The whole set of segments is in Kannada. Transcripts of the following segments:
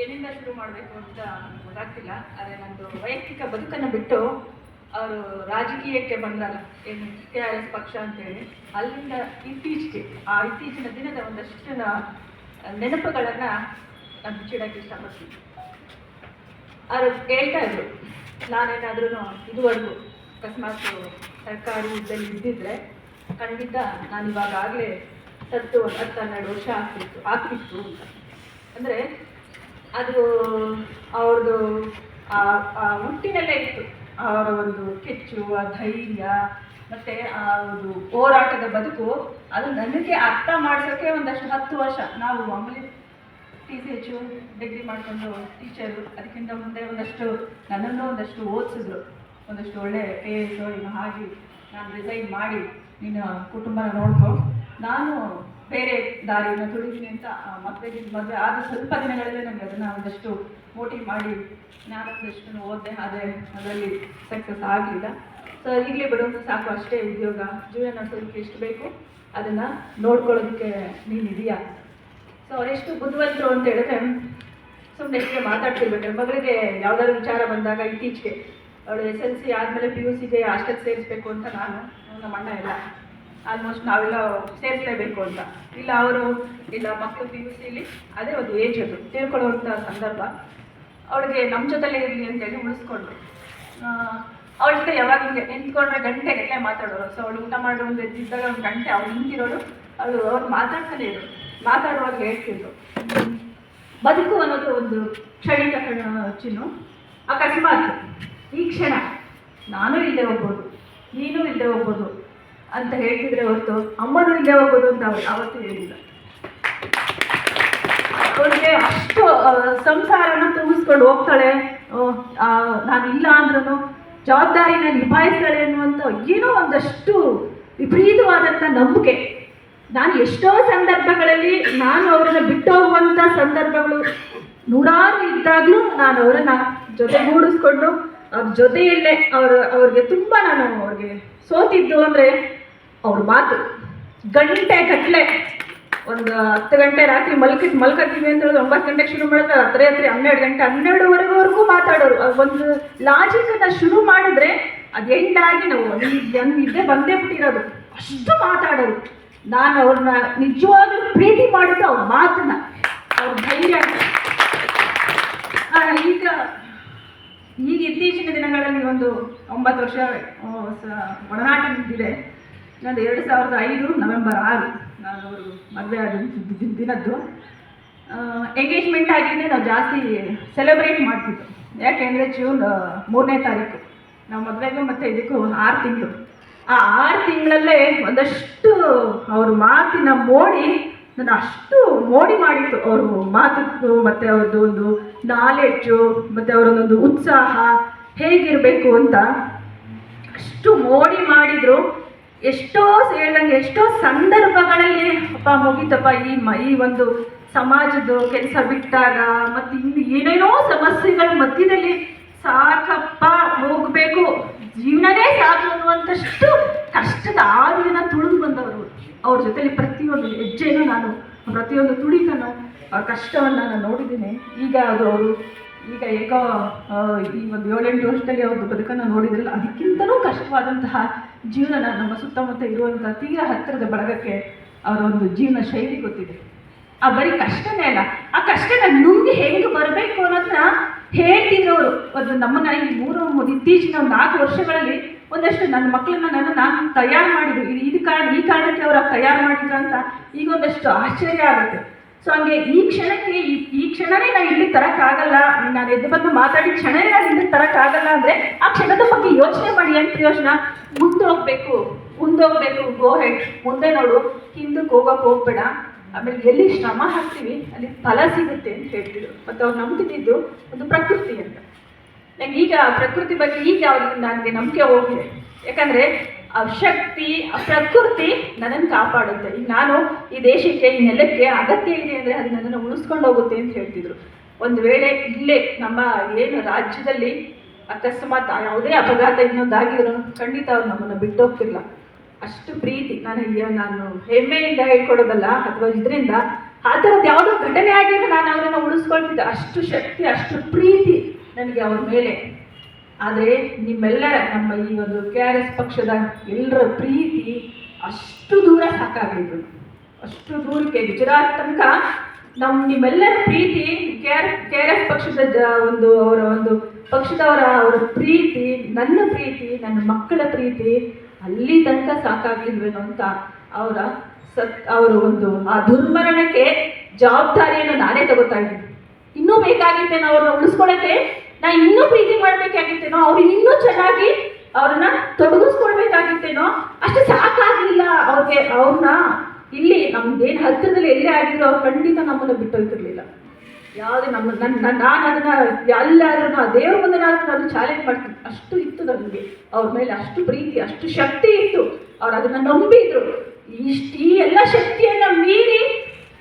ಏನಿಂದ ಶುರು ಮಾಡಬೇಕು ಅಂತ ಗೊತ್ತಾಗ್ತಿಲ್ಲ. ಆದರೆ ನಂದು ವೈಯಕ್ತಿಕ ಬದುಕನ್ನು ಬಿಟ್ಟು ಅವರು ರಾಜಕೀಯಕ್ಕೆ ಬಂದ್ರಲ್ಲ ಏನು ಕೆ ಆರ್ ಎಸ್ ಪಕ್ಷ ಅಂತೇಳಿ. ಅಲ್ಲಿಂದ ಇತ್ತೀಚೆಗೆ, ಆ ಇತ್ತೀಚಿನ ದಿನದ ಒಂದಷ್ಟು ನೆನಪುಗಳನ್ನು ನಾನು ಬಿಚ್ಚಿಡೋಕ್ಕೆ ಇಷ್ಟಪಡ್ತೀನಿ. ಅವರು ಹೇಳ್ತಾ ಇದ್ರು, ನಾನೇನಾದ್ರೂ ಇದುವರೆಗೂ ಅಕಸ್ಮಾತ್ ಸರ್ಕಾರಿ ಹುದ್ದೆಯಲ್ಲಿ ಇದ್ದಿದ್ರೆ ಖಂಡಿತ ನಾನು ಇವಾಗ ಹತ್ತು ಹತ್ತು ಹನ್ನೆರಡು ವರ್ಷ ಆಗ್ತಿತ್ತು ಆಗ್ತಿತ್ತು ಅಂತ. ಅಂದರೆ ಅದು, ಅವ್ರದ್ದು ಹುಟ್ಟಿನಲ್ಲೇ ಇತ್ತು. ಅವರ ಒಂದು ಕೆಚ್ಚು, ಆ ಧೈರ್ಯ, ಮತ್ತು ಆ ಒಂದು ಹೋರಾಟದ ಬದುಕು, ಅದು ನನಗೆ ಅರ್ಥ ಮಾಡ್ಸೋಕ್ಕೆ ಒಂದಷ್ಟು ಹತ್ತು ವರ್ಷ. ನಾವು ಮಾಮೂಲಿ ಟಿ ಸಿ ಹೆಚ್ಚು ಡಿಗ್ರಿ ಮಾಡಿಕೊಂಡು ಟೀಚರು ಅದಕ್ಕಿಂತ ಮುಂದೆ ಒಂದಷ್ಟು, ನನ್ನನ್ನು ಒಂದಷ್ಟು ಓದಿಸಿದ್ರು. ಒಂದಷ್ಟು ಒಳ್ಳೆ ಎಸ್ ಇನ್ನು ಹಾಗೆ ನಾನು ರಿಸೈನ್ ಮಾಡಿ ನಿನ್ನ ಕುಟುಂಬನ ನೋಡ್ಕೊ ನಾನು ಬೇರೆ ದಾರಿಯನ್ನು ತುಳಿತೀನಿ ಅಂತ ಮಕ್ಕಳಿಗೆ ಮದುವೆ ಆದ ಸ್ವಲ್ಪ ದಿನಗಳಲ್ಲೇ ನನಗೆ ಅದನ್ನು ಒಂದಷ್ಟು ಮೋಟಿವ್ ಮಾಡಿ ನಾನು ಒಂದಷ್ಟು ಓದಿದೆ, ಆದರೆ ಅದರಲ್ಲಿ ಸಕ್ಸಸ್ ಆಗಲಿಲ್ಲ. ಸೊ ಈಗಲೇ ಬಿಡು ಸಾಕು, ಅಷ್ಟೇ ಉದ್ಯೋಗ. ಜೀವನ ನಡೆಸೋದಕ್ಕೆ ಎಷ್ಟು ಬೇಕು, ಅದನ್ನು ನೋಡ್ಕೊಳ್ಳೋದಕ್ಕೆ ನೀನಿದೆಯಾ ಸೊ ಅವರೆಷ್ಟು ಬುದ್ಧಿವಂತರು ಅಂತ ಹೇಳಿದ್ರೆ ಸುಮ್ಮನೆ ಎಷ್ಟು ಮಾತಾಡ್ತಿರ್ಬೇಕು ಮಗಳಿಗೆ ಯಾವ್ದಾದ್ರು ವಿಚಾರ ಬಂದಾಗ ಇತ್ತೀಚೆಗೆ, ಅವಳು ಎಸ್ ಎಲ್ ಸಿ ಆದಮೇಲೆ ಪಿ ಯು ಸಿಗೆ ಅಷ್ಟಕ್ಕೆ ಸೇರಿಸ್ಬೇಕು ಅಂತ ನಾನು ನಮ್ಮ ಅಣ್ಣ ಎಲ್ಲ ಆಲ್ಮೋಸ್ಟ್ ನಾವೆಲ್ಲ ಸೇರಿಸಲೇಬೇಕು ಅಂತ. ಇಲ್ಲ ಅವರು, ಇಲ್ಲ ಮಕ್ಕಳು ಪಿ ಯು ಸಿಲಿ, ಅದೇ ಒಂದು ಏಜ್ ಅದು. ತಿಳ್ಕೊಳ್ಳುವಂಥ ಸಂದರ್ಭ. ಅವಳಿಗೆ ನಮ್ಮ ಜೊತೆಲೇ ಇರಲಿ ಅಂತೇಳಿ ಉಳಿಸ್ಕೊಂಡ್ರು. ಅವಳ ಜೊತೆ ಯಾವಾಗ ಹಿಂಗೆ ನಿಂತ್ಕೊಂಡ್ರೆ ಗಂಟೆಗಟ್ಟಲೆ ಮಾತಾಡೋರು. ಸೊ ಅವಳು ಊಟ ಮಾಡೋ ಒಂದು ಎದ್ದಿದ್ದಾಗ ಒಂದು ಗಂಟೆ ಅವಳು ನಿಂತಿರೋಳು ಅವಳು ಅವ್ರು ಮಾತಾಡ್ತಾನೆ ಇರೋರು ಮಾತಾಡುವಾಗ ಹೇಳ್ತಿದ್ರು. ಬದುಕು ಅನ್ನೋದು ಒಂದು ಕ್ಷಣಿಕ ಚಿನ್ನು. ಅಕಸ್ಮಾತ್ ಈ ಕ್ಷಣ ನಾನು ಇಲ್ಲದೆ ಹೋಗ್ಬೋದು, ನೀನು ಇಲ್ಲದೆ ಹೋಗ್ಬೋದು. ಅಂತ ಹೇಳ್ತಿದ್ರೆ ಹೊರತು ಅಮ್ಮನೂ ಇಲ್ಲೇ ಹೋಗೋದು ಅಂತ ಅವ್ರು ಯಾವತ್ತೂ ಹೇಳಿಲ್ಲ. ಅವ್ರಿಗೆ ಅಷ್ಟು ಸಂಸಾರನ ತುಂಬಿಸ್ಕೊಂಡು ಹೋಗ್ತಾಳೆ. ನಾನು ಇಲ್ಲ ಅಂದ್ರೂ ಜವಾಬ್ದಾರಿನ ನಿಭಾಯಿಸ್ತಾಳೆ ಅನ್ನುವಂಥ ಏನೋ ಒಂದಷ್ಟು ವಿಪರೀತವಾದಂಥ ನಂಬಿಕೆ. ನಾನು ಎಷ್ಟೋ ಸಂದರ್ಭಗಳಲ್ಲಿ ನಾನು ಅವ್ರನ್ನ ಬಿಟ್ಟು ಹೋಗುವಂಥ ಸಂದರ್ಭಗಳು ನೂರಾರು ಇದ್ದಾಗಲೂ ನಾನು ಅವರನ್ನ ಜೊತೆಗೂಡಿಸ್ಕೊಂಡು ಅವ್ರ ಜೊತೆಯಲ್ಲೇ ಅವ್ರ, ಅವ್ರಿಗೆ ತುಂಬ ನಾನು ಅವ್ರಿಗೆ ಸೋತಿದ್ದು ಅಂದರೆ ಅವ್ರ ಮಾತು ಗಂಟೆ ಕಟ್ಲೆ ಒಂದು ಹತ್ತು ಗಂಟೆ ರಾತ್ರಿ ಮಲ್ಕಿ ಮಲ್ಕತ್ತೀವಿ ಅಂತ ಹೇಳಿದ್ರೆ ಒಂಬತ್ತು ಗಂಟೆಗೆ ಶುರು ಮಾಡಿದ್ರೆ ಹತ್ತರೆ ಹತ್ರ ಹನ್ನೆರಡು ಗಂಟೆ ಹನ್ನೆರಡುವರೆವರೆಗೂ ಮಾತಾಡೋರು. ಒಂದು ಲಾಜಿಕ್ ಅಂತ ಶುರು ಮಾಡಿದ್ರೆ ಅದು ಎಂಡಾಗಿ ನಾವು ಇದ್ದೇ ಬಂದೇ ಬಿಟ್ಟಿರೋದು. ಅಷ್ಟು ಮಾತಾಡೋರು. ನಾನು ಅವ್ರನ್ನ ನಿಜವಾಗ್ಲೂ ಪ್ರೀತಿ ಮಾಡಿದ್ದು ಅವ್ರ ಮಾತನ್ನ ಅವ್ರ ಧೈರ್ಯ ಈಗ ಈಗ ಇತ್ತೀಚಿನ ದಿನಗಳಲ್ಲಿ ಒಂದು ಒಂಬತ್ತು ವರ್ಷ ಆ, ಒಡನಾಟ ಎರಡು ಸಾವಿರದ ಐದು ನವೆಂಬರ್ ಆರು ನಾನು ಅವರು ಮದುವೆ ಆದ ದಿನದ್ದು. ಎಂಗೇಜ್ಮೆಂಟ್ ಆಗಿದ್ದೇ ನಾವು ಜಾಸ್ತಿ ಸೆಲೆಬ್ರೇಟ್ ಮಾಡ್ತಿದ್ದು ಯಾಕೆಂದರೆ ಜೂನ್ ಮೂರನೇ ತಾರೀಕು. ನಾವು ಮದುವೆಗೂ ಮತ್ತು ಇದಕ್ಕೂ ಆರು ತಿಂಗಳು. ಆ ಆರು ತಿಂಗಳಲ್ಲೇ ಒಂದಷ್ಟು ಅವ್ರ ಮಾತಿನ ಮೋಡಿ ನನ್ನ ಅಷ್ಟು ಮೋಡಿ ಮಾಡಿತ್ತು ಅವರು ಮಾತು ಮತ್ತು ಅವ್ರದ್ದು ಒಂದು ನಾಲೆಡ್ಜು ಮತ್ತು ಅವರೊಂದೊಂದು ಉತ್ಸಾಹ ಹೇಗಿರಬೇಕು ಅಂತ ಅಷ್ಟು ಮೋಡಿ ಮಾಡಿದ್ರು. ಎಷ್ಟೋ ಹೇಳ್ದಂಗೆ ಎಷ್ಟೋ ಸಂದರ್ಭಗಳಲ್ಲಿ ಅಪ್ಪ ಮುಗೀತಪ್ಪ, ಈ ಮ ಈ ಒಂದು ಸಮಾಜದ ಕೆಲಸ ಬಿಟ್ಟಾಗ ಮತ್ತು ಇನ್ನು ಏನೇನೋ ಸಮಸ್ಯೆಗಳ ಮಧ್ಯದಲ್ಲಿ ಸಾಕಪ್ಪ, ಹೋಗಬೇಕು. ಜೀವನನೇ ಸಾಕು ಅನ್ನುವಂಥಷ್ಟು ಕಷ್ಟದ ಆದಿಯನ್ನು ತುಳಿದು ಬಂದವರು. ಅವ್ರ ಜೊತೆಲಿ ಪ್ರತಿಯೊಂದು ಹೆಜ್ಜೆನೂ ನಾನು ಪ್ರತಿಯೊಂದು ತುಳಿತನೂ, ಆ ಕಷ್ಟವನ್ನು ನಾನು ನೋಡಿದ್ದೀನಿ. ಈಗ ಅದು ಅವರು ಈಗ ಹೇಗೋ ಈ ಒಂದು ಏಳೆಂಟು ವರ್ಷದಲ್ಲಿ ಅವ್ರದ್ದು ಬದುಕನ್ನು ನೋಡಿದ್ರಲ್ಲ, ಅದಕ್ಕಿಂತಲೂ ಕಷ್ಟವಾದಂತಹ ಜೀವನ ನಮ್ಮ ಸುತ್ತಮುತ್ತ ಇರುವಂಥ ತೀರಾ ಹತ್ತಿರದ ಬಳಗಕ್ಕೆ ಅವರ ಒಂದು ಜೀವನ ಶೈಲಿ ಗೊತ್ತಿದೆ. ಆ ಬರೀ ಕಷ್ಟನೇ ಅಲ್ಲ, ಆ ಕಷ್ಟನ ನುಂಗಿ ಹೆಂಗೆ ಬರಬೇಕು ಅನ್ನೋದನ್ನ ಹೇಳ್ತಿದ್ರು ಅವರು ಒಂದು ನಮ್ಮನ್ನ ಈ ಮೂರು ಇತ್ತೀಚಿನ ಒಂದು ನಾಲ್ಕು ವರ್ಷಗಳಲ್ಲಿ ಒಂದಷ್ಟು ನನ್ನ ಮಕ್ಕಳನ್ನ ನನ್ನನ್ನು ನಾನು ತಯಾರು ಮಾಡಿದ್ರು. ಇದು ಕಾರಣ, ಈ ಕಾರಣಕ್ಕೆ ಅವರ ತಯಾರು ಮಾಡಿದ್ರು ಅಂತ ಈಗ ಒಂದಷ್ಟು ಆಶ್ಚರ್ಯ ಆಗುತ್ತೆ. ಸೊ ಹಂಗೆ ಈ ಕ್ಷಣಕ್ಕೆ ಈ ಕ್ಷಣವೇ ನಾನು ಇಲ್ಲಿ ತರಕ್ಕಾಗಲ್ಲ. ನಾನು ಎದ್ದು ಬಂದು ಮಾತಾಡಿ ಕ್ಷಣವೇ ನಾನು ಇಲ್ಲಿ ತರಕ್ಕಾಗಲ್ಲ ಅಂದರೆ ಆ ಕ್ಷಣದ ಬಗ್ಗೆ ಯೋಚನೆ ಮಾಡಿ ಅಂತ ಯೋಚನೆ. ಮುಂದೆ ಹೋಗ್ಬೇಕು ಮುಂದೆ ಹೋಗ್ಬೇಕು ಗೋ ಹೆಡ್ ಮುಂದೆ ನೋಡು, ಹಿಂದಕ್ಕೆ ಹೋಗಕ್ಕೆ ಹೋಗ್ಬೇಡ. ಆಮೇಲೆ ಎಲ್ಲಿ ಶ್ರಮ ಹಾಕ್ತೀವಿ, ಅಲ್ಲಿ ಫಲ ಸಿಗುತ್ತೆ ಅಂತ ಹೇಳ್ತಿದ್ರು. ಮತ್ತು ಅವ್ರು ನಂಬ್ತಿದ್ದು ಒಂದು ಪ್ರಕೃತಿ ಅಂತ. ನಂಗೆ ಈಗ ಪ್ರಕೃತಿ ಬಗ್ಗೆ ಈಗ ಅವ್ರಿಗೆ ನನಗೆ ನಂಬಿಕೆ ಹೋಗಿದೆ. ಯಾಕಂದರೆ ಶಕ್ತಿ ಪ್ರಕೃತಿ ನನ್ನನ್ನು ಕಾಪಾಡುತ್ತೆ. ಈಗ ನಾನು ಈ ದೇಶಕ್ಕೆ, ಈ ನೆಲಕ್ಕೆ ಅಗತ್ಯ ಇದೆ ಅಂದರೆ ಅದು ನನ್ನನ್ನು ಉಳಿಸ್ಕೊಂಡು ಹೋಗುತ್ತೆ ಅಂತ ಹೇಳ್ತಿದ್ರು. ಒಂದು ವೇಳೆ ಇಲ್ಲೇ ನಮ್ಮ ಏನು ರಾಜ್ಯದಲ್ಲಿ ಅಕಸ್ಮಾತ್ ಯಾವುದೇ ಅಪಘಾತ ಇನ್ನೊಂದಾಗಿದ್ರು ಖಂಡಿತ ಅವ್ರು ನಮ್ಮನ್ನು ಬಿಟ್ಟೋಗ್ತಿಲ್ಲ. ಅಷ್ಟು ಪ್ರೀತಿ. ನಾನು ನಾನು ಹೆಮ್ಮೆಯಿಂದ ಹೇಳ್ಕೊಡೋದಲ್ಲ, ಅಥವಾ ಇದರಿಂದ ಆ ಥರದ್ದು ಯಾವುದೋ ಘಟನೆ ಆಗಿದ್ರೆ ನಾನು ಅವರನ್ನು ಉಳಿಸ್ಕೊಳ್ತಿದ್ದೆ. ಅಷ್ಟು ಶಕ್ತಿ, ಅಷ್ಟು ಪ್ರೀತಿ ನನಗೆ ಅವ್ರ ಮೇಲೆ. ಆದರೆ ನಿಮ್ಮೆಲ್ಲರ, ನಮ್ಮ ಈ ಒಂದು ಕೆ ಆರ್ ಎಸ್ ಪಕ್ಷದ ಎಲ್ಲರ ಪ್ರೀತಿ ಅಷ್ಟು ದೂರ ಸಾಕಾಗಿದ್ರು ಅಷ್ಟು ದೂರಕ್ಕೆ ಗುಜರಾತ್ ತನಕ ನಮ್ಮ ನಿಮ್ಮೆಲ್ಲರ ಪ್ರೀತಿ, K R K R S ಪಕ್ಷದ ಜ, ಒಂದು ಅವರ ಒಂದು ಪಕ್ಷದವರ ಅವರ ಪ್ರೀತಿ, ನನ್ನ ಪ್ರೀತಿ, ನನ್ನ ಮಕ್ಕಳ ಪ್ರೀತಿ ಅಲ್ಲಿ ತನಕ ಸಾಕಾಗ್ಲಿಲ್ವೇನೋ ಅಂತ ಅವರ ಸತ್, ಅವರು ಒಂದು ಆ ದುರ್ಮರಣಕ್ಕೆ ಜವಾಬ್ದಾರಿಯನ್ನು ನಾನೇ ತಗೋತಾ ಇದ್ದೀನಿ. ಇನ್ನೂ ಬೇಕಾಗಿತ್ತೇನೋ ಅವ್ರನ್ನ ಉಳಿಸ್ಕೊಳಕ್ಕೆ? ನಾ ಇನ್ನೂ ಪ್ರೀತಿ ಮಾಡ್ಬೇಕಾಗಿತ್ತೇನೋ, ಅವ್ರು ಇನ್ನೂ ಚೆನ್ನಾಗಿ ಅವ್ರನ್ನ ತೊಡಗಿಸ್ಕೊಳ್ಬೇಕಾಗಿತ್ತೇನೋ, ಅಷ್ಟು ಸಾಕಾಗ್ಲಿಲ್ಲ ಅವ್ರಿಗೆ. ಅವ್ರನ್ನ ಇಲ್ಲಿ ನಮ್ದೇನು ಹತ್ತಿರದಲ್ಲಿ ಎಲ್ಲೇ ಆಗಿದ್ರು ಅವ್ರು ಖಂಡಿತ ನಮ್ಮನ್ನು ಬಿಟ್ಟು ಹೋಗ್ತಿರ್ಲಿಲ್ಲ. ಯಾವುದೇ ನಮ್ಮ ನನ್ನ ನಾನು ಅದನ್ನ ಎಲ್ಲಾದ್ರೂ ದೇವ್ರ ಮುಂದೆ ನಾನು ನಾನು ಚಾಲೆಂಜ್ ಮಾಡ್ತೀನಿ. ಅಷ್ಟು ಇತ್ತು ನನಗೆ ಅವ್ರ ಮೇಲೆ ಅಷ್ಟು ಪ್ರೀತಿ, ಅಷ್ಟು ಶಕ್ತಿ ಇತ್ತು. ಅವ್ರು ಅದನ್ನ ನಂಬಿದ್ರು. ಇಷ್ಟು ಈ ಎಲ್ಲ ಶಕ್ತಿಯನ್ನ ಮೀರಿ,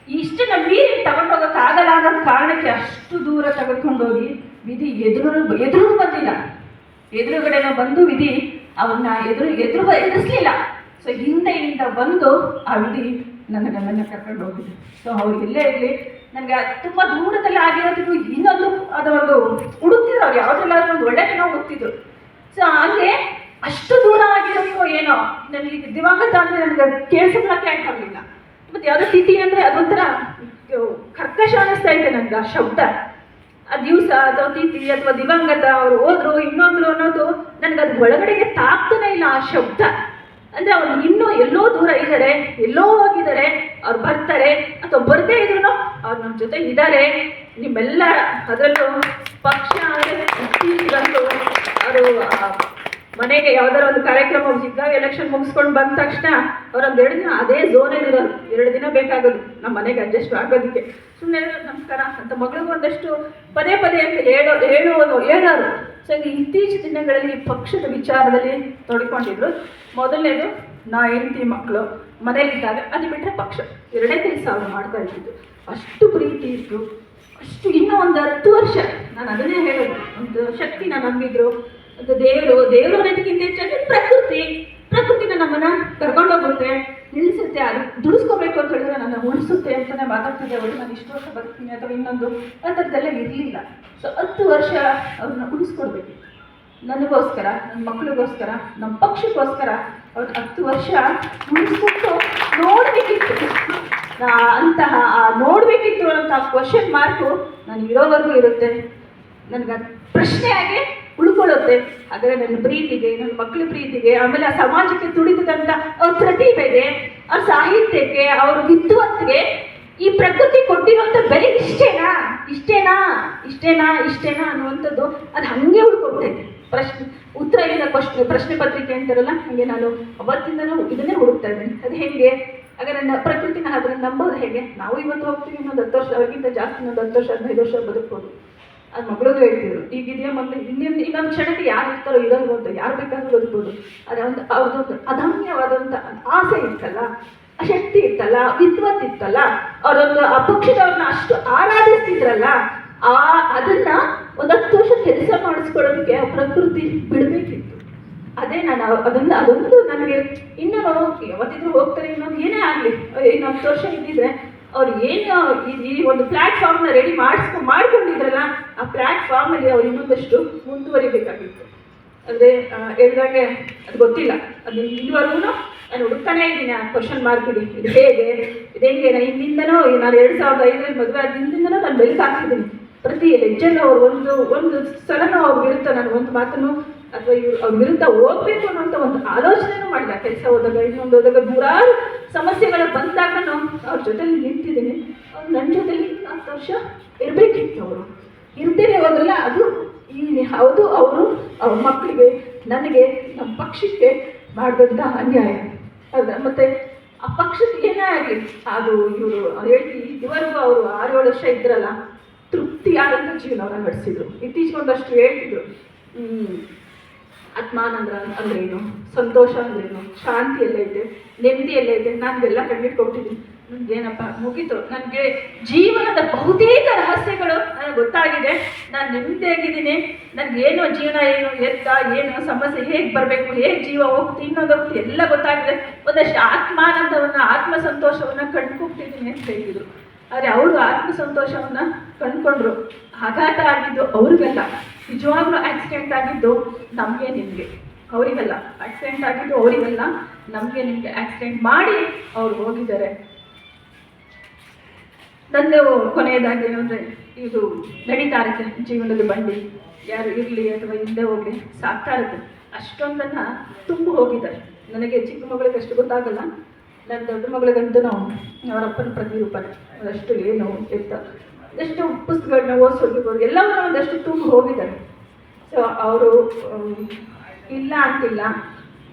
ಇಷ್ಟನ್ನ ಮೀರಿ ತಗೊಂಡೋಗಕ್ಕಾಗ ಕಾರಣಕ್ಕೆ ಅಷ್ಟು ದೂರ ತೆಗೆದುಕೊಂಡೋಗಿ ವಿಧಿ ಎದುರು ಎದುರು ಬಂದಿಲ್ಲ. ಎದುರುಗಡೆನೂ ಬಂದು ವಿಧಿ ಅವನ್ನ ಎದುರು ಎದುರು ಎದುರಿಸ್ಲಿಲ್ಲ. ಸೊ ಹಿಂದೆಯಿಂದ ಬಂದು ಆ ವಿಧಿ ನನ್ನ ಗಂಡನ ಕರ್ಕೊಂಡು ಹೋಗಿದೆ. ಸೊ ಅವ್ರು ಇಲ್ಲೇ ಇರಲಿ, ನನಗೆ ತುಂಬ ದೂರದಲ್ಲಿ ಆಗಿರೋದು ಇನ್ನೊಂದು ಅದೊಂದು ಹುಡುಕ್ತಿದ್ರು ಅವ್ರು, ಯಾವುದೆಲ್ಲಾದ್ರೂ ಒಂದು ಒಳ್ಳೆ ಜನ ಹುಡುಕ್ತಿದ್ರು. ಸೊ ಹಂಗೆ ಅಷ್ಟು ದೂರ ಆಗಿರೋದು ಏನೋ, ನನಗೆ ದಿವಂಗತ ಅಂದರೆ ನನಗೆ ಕೇಳಿಸ್ಕೊಳಕ್ಕೆ ಆಗ್ತಿರ್ಲಿಲ್ಲ ಮತ್ತು ಯಾವುದೋ ತಿಥಿ ಅಂದರೆ ಅದೊಂಥರ ಕರ್ಕಶ ಅನಿಸ್ತಾ ಇದೆ ನನಗೆ ಆ ಶಬ್ದ. ಆ ದಿವಸ ಅಥವಾ ತಿಥಿ ಅಥವಾ ದಿವಂಗತ ಅವ್ರು ಹೋದ್ರು ಇನ್ನೊಂದ್ರು ಅನ್ನೋದು ನನಗೆ ಅದು ಒಳಗಡೆಗೆ ತಾಕ್ತಾನೆ ಇಲ್ಲ ಆ ಶಬ್ದ. ಅಂದ್ರೆ ಅವ್ರು ಇನ್ನೂ ಎಲ್ಲೋ ದೂರ ಇದ್ದಾರೆ, ಎಲ್ಲೋ ಹೋಗಿದ್ದಾರೆ, ಅವ್ರು ಬರ್ತಾರೆ, ಅಥವಾ ಬರದೇ ಇದ್ರು ಅವ್ರು ನಮ್ಮ ಜೊತೆ ಇದ್ದಾರೆ. ನಿಮ್ಮೆಲ್ಲ ಅದರಲ್ಲೂ ಪಕ್ಷ ಅಂದರೆ ಬಂದು ಅವರು ಮನೆಗೆ ಯಾವ್ದಾರ ಒಂದು ಕಾರ್ಯಕ್ರಮ ಇದ್ದಾಗ ಎಲೆಕ್ಷನ್ ಮುಗಿಸ್ಕೊಂಡು ಬಂದ ತಕ್ಷಣ ಅವ್ರೊಂದು ಎರಡು ದಿನ ಅದೇ ಝೋನಲ್ಲಿ ಇರೋದು. ಎರಡು ದಿನ ಬೇಕಾಗೋದು. ನಮ್ಮ ಮನೆಗೆ ಅಡ್ಜಸ್ಟ್ ಆಗೋದಕ್ಕೆ ಸುಮ್ಮನೆ ನಮಸ್ಕಾರ. ಅಂತ ಮಗಳಿಗೂ ಒಂದಷ್ಟು ಪದೇ ಪದೇ ಅಂತ ಹೇಳೋ ಹೇಳುವುದು ಹೇಳೋರು. ಸೊ ಇತ್ತೀಚಿನ ದಿನಗಳಲ್ಲಿ ಪಕ್ಷದ ವಿಚಾರದಲ್ಲಿ ತೊಡ್ಕೊಂಡಿದ್ರು. ಮೊದಲನೇದು, ನಾ ಹೆಂಡತಿ ಮಕ್ಕಳು ಮನೇಲಿದ್ದಾಗ ಅದು ಬಿಟ್ಟರೆ ಪಕ್ಷ. ಎರಡೇ ಕೆಲಸ ಅವ್ರು ಮಾಡ್ತಾ ಇದ್ದಿದ್ದು. ಅಷ್ಟು ಪ್ರೀತಿ ಇತ್ತು. ಅಷ್ಟು ಇನ್ನೂ ಒಂದು ಹತ್ತು ವರ್ಷ. ನಾನು ಅದನ್ನೇ ಹೇಳೋದು. ಒಂದು ಶಕ್ತಿನ ನಂಬಿದ್ರು ಒಂದು ದೇವರು ದೇವರು ಅನ್ನೋದಕ್ಕಿಂತ ಹೆಚ್ಚಾಗಿ ಪ್ರಕೃತಿ. ಪ್ರಕೃತಿನ ನಮ್ಮನ್ನ ಕರ್ಕೊಂಡೋಗುತ್ತೆ ನಿಲ್ಲಿಸುತ್ತೆ, ಅದು ದುಡಿಸ್ಕೋಬೇಕು ಅಂತ ಹೇಳಿದ್ರೆ ನನ್ನ ಉಳಿಸುತ್ತೆ ಅಂತಾನೆ ಮಾತಾಡ್ತಿದ್ದೆ. ಅವಳು ನಾನು ಇಷ್ಟು ವರ್ಷ ಬರ್ತೀನಿ ಅಥವಾ ಇನ್ನೊಂದು ಆ ಥರದ್ದೆಲ್ಲ ಇರಲಿಲ್ಲ. ಸೊ ಹತ್ತು ವರ್ಷ ಅವ್ರನ್ನ ಉಳಿಸ್ಕೊಡ್ಬೇಕು ನನಗೋಸ್ಕರ, ನನ್ನ ಮಕ್ಕಳಿಗೋಸ್ಕರ ನಮ್ಮ ಪಕ್ಷಕ್ಕೋಸ್ಕರ ಅವ್ರು ಹತ್ತು ವರ್ಷ ಉಳಿಸ್ಬಿಟ್ಟು ನೋಡಬೇಕಿತ್ತು. ಅಂತಹ ಆ ನೋಡಬೇಕಿತ್ತು ಅನ್ನೋಂಥ ಕ್ವಶನ್ ಮಾರ್ಕು ನಾನು ಇರೋವರೆಗೂ ಇರುತ್ತೆ. ನನಗೆ ಅದು ಪ್ರಶ್ನೆಯಾಗಿ ಉಳ್ಕೊಳ್ಳುತ್ತೆ. ಆದರೆ ನನ್ನ ಪ್ರೀತಿಗೆ, ನನ್ನ ಮಕ್ಕಳ ಪ್ರೀತಿಗೆ, ಆಮೇಲೆ ಆ ಸಮಾಜಕ್ಕೆ ತುಡಿತದಂತ ಅವ್ರ ಪ್ರತಿಭೆಗೆ ಅವ್ರ ಸಾಹಿತ್ಯಕ್ಕೆ, ಅವ್ರ ವಿದ್ವತ್ಗೆ ಈ ಪ್ರಕೃತಿ ಕೊಟ್ಟಿರುವಂತ ಬೆಲೆ ಇಷ್ಟೇನಾ? ಇಷ್ಟೇನಾ? ಇಷ್ಟೇನಾ? ಇಷ್ಟೇನಾ ಅನ್ನುವಂಥದ್ದು ಅದು ಹಂಗೆ ಉಳ್ಕೊಬಿಟ್ಟೈತೆ ಪ್ರಶ್ನೆ, ಉತ್ತರ ಇಲ್ಲ ಪ್ರಶ್ನೆ ಪ್ರಶ್ನೆ ಪತ್ರಿಕೆ ಅಂತಾರಲ್ಲ, ಹಾಗೆ ನಾನು ಅವತ್ತಿಂದನೂ ಇದನ್ನೇ ಹುಡುಕ್ತಾ ಇದ್ದೇನೆ. ಅದು ಹೇಗೆ? ಹಾಗೆ ನನ್ನ ಪ್ರಕೃತಿನ ಅದನ್ನ ನಂಬೋದು ಹೇಗೆ? ನಾವು ಇವತ್ತು ಹೋಗ್ತೀವಿ ಇನ್ನೊಂದು ಹತ್ತು ವರ್ಷ, ಅವ್ರಿಗಿಂತ ಜಾಸ್ತಿ ಇನ್ನೊಂದು ಹತ್ತು ವರ್ಷ, ಹದಿನೈದು ವರ್ಷ ಬದುಕ್ಬೋದು. ಅದು ಮಗಳದು ಹೇಳ್ತಿದ್ರು. ಈಗ ಇದೆಯಾ ಮಗಳು ಇನ್ನೊಂದು ಇನ್ನೊಂದು ಕ್ಷಣಕ್ಕೆ ಯಾರು ಇರ್ತಾರೋ ಇರಲ್ವೋ ಅಂತ ಯಾರು ಬೇಕಾದ್ರೂ ಬದುಕ್ಬೋದು ಅದೇ ಒಂದು, ಅವ್ರದ್ದೊಂದು ಅದಮ್ಯವಾದಂಥ ಆಸೆ ಇತ್ತಲ್ಲ, ಶಕ್ತಿ ಇತ್ತಲ್ಲ, ವಿದ್ವತ್ ಇತ್ತಲ್ಲ, ಅವರೊಂದು ಆ ಅಷ್ಟು ಆರಾಧಿಸ್ತಿದ್ರಲ್ಲ, ಆ ಅದನ್ನ ಒಂದು ಹತ್ತು ವರ್ಷ ಕೆಲಸ ಮಾಡಿಸ್ಕೊಳ್ಳೋದಕ್ಕೆ ಪ್ರಕೃತಿ ಬಿಡಬೇಕಿತ್ತು. ಅದೇ ನಾನು ಅದನ್ನು ಅದೊಂದು ನನಗೆ ಇನ್ನೂ ಯಾವತ್ತಿದ್ರು ಹೋಗ್ತಾರೆ, ಇನ್ನೊಂದು ಏನೇ ಆಗಲಿ, ಇನ್ನೊಂದು ವರ್ಷ ಇದ್ದಿದ್ರೆ ಅವ್ರು ಏನು ಈ- ಒಂದು ಪ್ಲಾಟ್ಫಾರ್ಮ್ನ ರೆಡಿ ಮಾಡಿಸ್ಕೊ, ಮಾಡ್ಕೊಂಡಿದ್ರಲ್ಲ, ಆ ಪ್ಲಾಟ್ಫಾರ್ಮಲ್ಲಿ ಅವ್ರು ಇನ್ನೊಂದಷ್ಟು ಮುಂದುವರಿಬೇಕಾಗಿತ್ತು. ಅಂದರೆ ಹೇಳ್ದಂಗೆ ಅದು ಗೊತ್ತಿಲ್ಲ. ಅದು ಇಲ್ಲಿವರೆಗೂ ನಾನು ಹುಡುಕ್ತಾನೇ ಇದ್ದೀನಿ, ಆ ಕ್ವಶನ್ ಮಾರ್ಕ್ ಇದೆ. ಇದು ಹೇಗೆ? ಇದು ಹೆಂಗೆ? ನಾನು ಹಿಂದಿಂದನೂ ನಾನು ಎರಡು ಸಾವಿರದ ಐದರಲ್ಲಿ ಮದುವೆ ಆದ ನಾನು ಬೆಲ್ಕ್ ಹಾಕಿದ್ದೀನಿ. ಪ್ರತಿ ಹೆಜ್ಜೆನೂ ಅವ್ರು ಒಂದು ಒಂದು ಸಲನೂ ಅವ್ರ ವಿರುದ್ಧ ನಾನು ಒಂದು ಮಾತನ್ನು ಅಥವಾ ಇವ್ರು ಅವ್ರ ವಿರುದ್ಧ ಹೋಗ್ಬೇಕು ಅನ್ನೋಂಥ ಒಂದು ಆಲೋಚನೆನೂ ಮಾಡಿಲ್ಲ. ಕೆಲಸ ಹೋದಾಗ, ಇನ್ನೊಂದು ಹೋದಾಗ ನೂರಾರು ಸಮಸ್ಯೆಗಳು ಬಂದಾಗ ನಾನು ಅವ್ರ ಜೊತೆಲಿ ನಿಂತಿದ್ದೀನಿ ಅವ್ರು ನನ್ನ ಜೊತೆಲಿ ಹತ್ತು ವರ್ಷ ಇರಬೇಕಿತ್ತು ಅವರು. ಇರ್ದೇನೆ ಹೋದ್ರಲ್ಲ ಅದು ಈ ಹೌದು, ಅವರು ಅವ್ರ ಮಕ್ಕಳಿಗೆ, ನನಗೆ ನಮ್ಮ ಪಕ್ಷಕ್ಕೆ ಮಾಡಿದಂಥ ಅನ್ಯಾಯ. ಹೌದಾ ಮತ್ತೆ ಆ ಪಕ್ಷದ ಏನೇ ಆಗಲಿ. ಅದು ಇವರು ಹೇಳ್ತಿ ಇದುವರೆಗೂ ಅವರು ಆರು ಏಳು ವರ್ಷ ಇದ್ರಲ್ಲ ತೃಪ್ತಿಯಾದಂಥ ಜೀವನವನ್ನು ನಡೆಸಿದ್ರು. ಇತ್ತೀಚೆಗೊಂದಷ್ಟು ಹೇಳ್ತಿದ್ರು. ಹ್ಮ್. ಆತ್ಮಾನಂದ ಅಂದ್ರೇನು? ಸಂತೋಷ ಅಂದ್ರೇನು? ಶಾಂತಿ ಇದೆ, ನೆಮ್ಮದಿ ಇದೆ ನಾನು ಇದೆಲ್ಲ ಕಂಡಿಟ್ಕೊಟ್ಟಿದ್ದೀನಿ ನನಗೇನಪ್ಪ ಮುಗೀತು. ನನಗೆ ಜೀವನದ ಬಹುತೇಕ ರಹಸ್ಯಗಳು ನನಗೆ ಗೊತ್ತಾಗಿದೆ. ನಾನು ನೆಮ್ಮದಿಯಾಗಿದ್ದೀನಿ. ನನಗೇನು ಜೀವನ, ಏನು ಎತ್ತ, ಏನು ಸಮಸ್ಯೆ, ಹೇಗೆ ಬರಬೇಕು, ಹೇಗೆ ಜೀವ ಹೋಗ್ತಿ ಇನ್ನೊಂದು ಎಲ್ಲ ಗೊತ್ತಾಗಿದೆ. ಒಂದಷ್ಟು ಆತ್ಮಾನಂದವನ್ನು ಆತ್ಮ ಸಂತೋಷವನ್ನು ಕಂಡುಕೊಟ್ಟಿದ್ದೀನಿ ಅಂತ ಹೇಳಿದರು. ಆದರೆ ಅವರು ಆತ್ಮ ಸಂತೋಷವನ್ನ ಕಂಡ್ಕೊಂಡ್ರು. ಆಘಾತ ಆಗಿದ್ದು ಅವ್ರಿಗೆಲ್ಲ. ನಿಜವಾಗ್ಲೂ ಆಕ್ಸಿಡೆಂಟ್ ಆಗಿದ್ದು ನಮಗೆ ನಿಮಗೆ. ಅವರಿಗೆಲ್ಲ. ಆಕ್ಸಿಡೆಂಟ್ ಆಗಿದ್ದು ಅವರಿಗೆಲ್ಲ ನಮಗೆ ನಿಮಗೆ ಆಕ್ಸಿಡೆಂಟ್ ಮಾಡಿ ಅವ್ರು ಹೋಗಿದ್ದಾರೆ. ನಂದು ಕೊನೆಯದಾಗಿ ಅಂದರೆ ಇದು ನಡೀತಾ ಇರುತ್ತೆ ಜೀವನದ ಬಂಡಿ ಯಾರು ಇರಲಿ ಅಥವಾ ಹಿಂದೆ ಹೋಗ್ಲಿ, ಸಾಕ್ತಾ ಇರುತ್ತೆ. ಅಷ್ಟೊಂದನ್ನ ತುಂಬ ಹೋಗಿದ್ದಾರೆ. ನನಗೆ ಚಿಕ್ಕ ಮಗಳಿಗೆ ಅಷ್ಟು ಗೊತ್ತಾಗಲ್ಲ. ನನ್ನ ದೊಡ್ಡ ಮಗಳಿಗಂತೂ ನಾವು, ಅವರಪ್ಪನ ಪ್ರತಿರೂಪನೆ. ಅದಷ್ಟು ಏನು ಇರ್ತ ಎಷ್ಟು ಪುಸ್ತಕಗಳನ್ನ ಓದಿಸೋಗಿರ್ಬೋದು ಎಲ್ಲವನ್ನ ಒಂದಷ್ಟು ತುಂಬ ಹೋಗಿದ್ದಾರೆ ಸೊ ಅವರು ಇಲ್ಲ ಅಂತಿಲ್ಲ.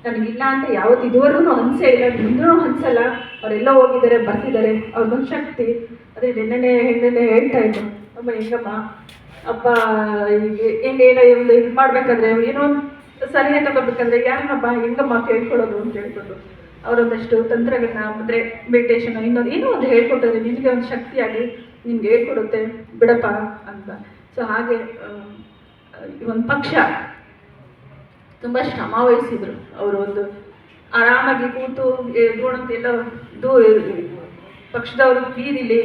ನನಗಿಲ್ಲ ಅಂತ ಯಾವತ್ತು ಇದುವರೆಗೂ ಅನಿಸೇ ಇಲ್ಲ. ಮುಂದೂ ಅನ್ಸಲ್ಲ. ಅವರೆಲ್ಲ ಹೋಗಿದ್ದಾರೆ, ಬರ್ತಿದ್ದಾರೆ. ಅವ್ರಿಗೊಂದು ಶಕ್ತಿ. ಅದೇ ನೆನ್ನೆ ಹೆಣ್ಣೆನೆ ಹೇಳ್ತಾ ಇದ್ರು ಅಮ್ಮ, ಹೆಂಗಮ್ಮ? ಅಪ್ಪ, ಹೀಗೆ, ಹೆಂಗೆ ಏನೋ ಒಂದು ಇದು ಮಾಡ್ಬೇಕಾದ್ರೆ ಏನೋ ಒಂದು ಸಲಹೆ ತಗೋಬೇಕಂದ್ರೆ ಯಾರನ್ನಪ್ಪ, ಹೆಂಗಮ್ಮ ಕೇಳ್ಕೊಳ್ಳೋದು ಅಂತ ಹೇಳ್ಕೊಂಡು ಅವರೊಂದಷ್ಟು ತಂತ್ರಗಳನ್ನ, ಅಂದರೆ ಮೆಡಿಟೇಷನ್ ಇನ್ನೊಂದು, ಏನೋ ಒಂದು ಹೇಳ್ಕೊಟ್ಟಿದ್ರೆ ನಿನಗೆ ಒಂದು ಶಕ್ತಿಯಾಗಿ ನಿನ್ಗೆ ಹೇಳ್ಕೊಡುತ್ತೆ ಬಿಡಪ್ಪ ಅಂತ. ಸೊ ಹಾಗೆ ಒಂದು ಪಕ್ಷ ತುಂಬ ಶ್ರಮ ವಹಿಸಿದ್ರು. ಅವರು ಒಂದು ಆರಾಮಾಗಿ ಕೂತು ಎಲ್ಲ ದೂ ಪಕ್ಷದವರು ಬೀದಿಲಿ,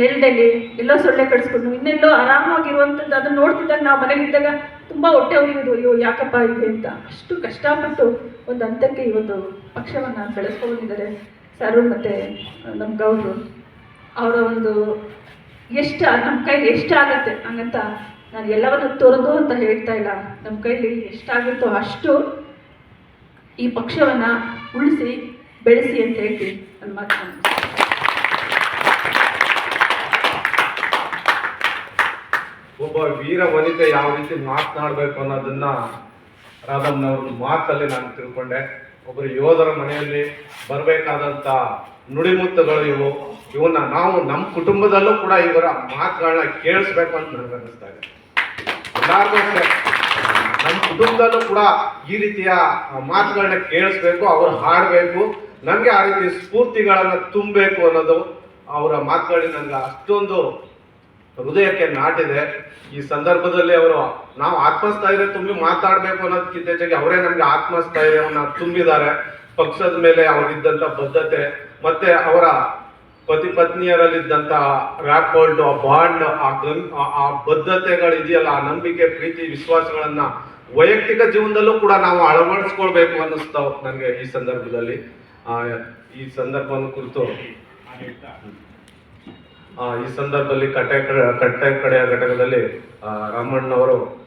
ನೆಲದಲ್ಲಿ ಎಲ್ಲೋ ಸೊಳ್ಳೆ ಕಡಿಸ್ಕೊಂಡು ಇನ್ನೆಲ್ಲೋ ಆರಾಮಾಗಿರುವಂಥದ್ದು ಅದನ್ನ ನೋಡ್ತಿದ್ದಾಗ ನಾವು ಮನೇಲಿದ್ದಾಗ ತುಂಬ ಹೊಟ್ಟೆ ಉರಿಯೋದು ಅಯ್ಯೋ, ಯಾಕಪ್ಪ ಇದೆ ಅಂತ. ಅಷ್ಟು ಕಷ್ಟಪಟ್ಟು ಒಂದು ಹಂತಕ್ಕೆ ಈ ಒಂದು ಪಕ್ಷವನ್ನು ಬೆಳೆಸ್ಕೊಂಡಿದ್ದಾರೆ ಸರ್ ಮತ್ತು ನಮ್ಮ ಗೌಡ್ರು. ಅವರ ಒಂದು ಎಷ್ಟು ನಮ್ಮ ಕೈಲಿ ಎಷ್ಟಾಗುತ್ತೆ ಹಂಗಂತ ನಾನು ಎಲ್ಲವನ್ನು ತೊರೆದು ಅಂತ ಹೇಳ್ತಾ ಇಲ್ಲ. ನಮ್ಮ ಕೈಲಿ ಎಷ್ಟಾಗುತ್ತೋ ಅಷ್ಟು ಈ ಪಕ್ಷವನ್ನು ಉಳಿಸಿ, ಬೆಳೆಸಿ ಅಂತ ಹೇಳ್ತೀನಿ. ನನ್ನ ಮಾತು ಒಬ್ಬ ವೀರ ವನಿತೆ ಯಾವ ರೀತಿ ಮಾತನಾಡಬೇಕು ಅನ್ನೋದನ್ನ ರಾಧಮ್ಮನವ್ರ ಮಾತಲ್ಲಿ ನಾನು ತಿಳ್ಕೊಂಡೆ. ಒಬ್ಬರು ಯೋಧರ ಮನೆಯಲ್ಲಿ ಬರಬೇಕಾದಂತ ನುಡಿಮುತ್ತುಗಳು ಇವು. ಇವನ್ನ ನಾವು ನಮ್ಮ ಕುಟುಂಬದಲ್ಲೂ ಕೂಡ ಇವರ ಮಾತುಗಳನ್ನ ಕೇಳಿಸ್ಬೇಕು ಅಂತ ನನಗೆ ಅನಿಸ್ತಾ ಇದೆ. ನಮ್ಮ ಕುಟುಂಬದಲ್ಲೂ ಕೂಡ ಈ ರೀತಿಯ ಮಾತುಗಳನ್ನ ಕೇಳಿಸ್ಬೇಕು, ಅವ್ರು ಹಾಡಬೇಕು ನನಗೆ ಆ ರೀತಿ ಸ್ಫೂರ್ತಿಗಳನ್ನ ತುಂಬಬೇಕು ಅನ್ನೋದು ಅವರ ಮಾತುಗಳಿಗೆ ನನಗೆ ಅಷ್ಟೊಂದು ಹೃದಯಕ್ಕೆ ನಾಟಿದೆ. ಈ ಸಂದರ್ಭದಲ್ಲಿ ಅವರು, ನಾವು ಆತ್ಮಸ್ಥೈರ್ಯ ತುಂಬಿ ಮಾತಾಡಬೇಕು ಅನ್ನೋದಕ್ಕಿಂತ ಹೆಚ್ಚಾಗಿ ಅವರೇ ನಮಗೆ ಆತ್ಮಸ್ಥೈರ್ಯವನ್ನು ತುಂಬಿದ್ದಾರೆ. ಪಕ್ಷದ ಮೇಲೆ ಅವರಿದ್ದಂಥ ಬದ್ಧತೆ, ಮತ್ತೆ ಅವರ ಪತಿ ಪತ್ನಿಯರಲ್ಲಿದ್ದಂತಹ ರ್ಯಾಕ್ ಹೋಲ್ಡ್ ಆ ಬಾಂಡ್, ಆ ಗನ್ ಆ- ಬದ್ಧತೆಗಳಿದೆಯಲ್ಲ, ಆ ನಂಬಿಕೆ, ಪ್ರೀತಿ, ವಿಶ್ವಾಸಗಳನ್ನ ವೈಯಕ್ತಿಕ ಜೀವನದಲ್ಲೂ ಕೂಡ ನಾವು ಅಳವಡಿಸ್ಕೊಳ್ಬೇಕು ಅನ್ನಿಸ್ತಾವ ನನಗೆ ಈ ಸಂದರ್ಭದಲ್ಲಿ. ಈ ಸಂದರ್ಭವನ್ನು ಕುರಿತು ಈ ಸಂದರ್ಭದಲ್ಲಿ ಕಟ್ಟೆ ಕಟ್ಟೆ ಕಡೆಯ ಘಟಕದಲ್ಲಿ ರಾಮಣ್ಣವರು